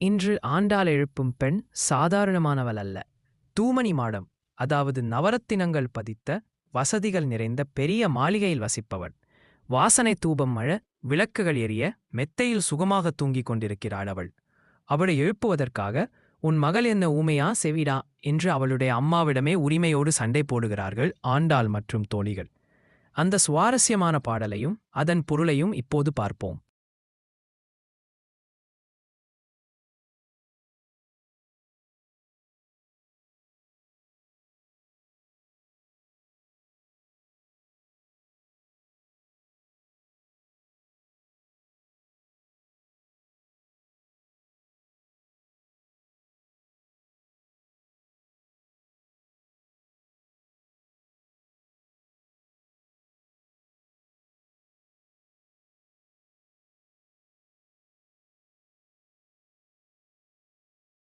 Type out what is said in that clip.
இன்று ஆண்டாள் எழுப்பும் பெண் சாதாரணமானவள் அல்ல. தூமணி மாடம் அதாவது நவரத்தினங்கள் பதித்த வசதிகள் நிறைந்த பெரிய மாளிகையில் வசிப்பவள். வாசனை தூபம் மழ விளக்குகள் எரிய மெத்தையில் சுகமாக தூங்கிக் கொண்டிருக்கிறாள் அவள். அவளை எழுப்புவதற்காக உன் மகள் என்ன ஊமையா செவிடா? என்று அவளுடைய அம்மாவிடமே உரிமையோடு சண்டை போடுகிறார்கள் ஆண்டாள் மற்றும் தோழிகள். அந்த சுவாரஸ்யமான பாடலையும் அதன் பொருளையும் இப்போது பார்ப்போம்.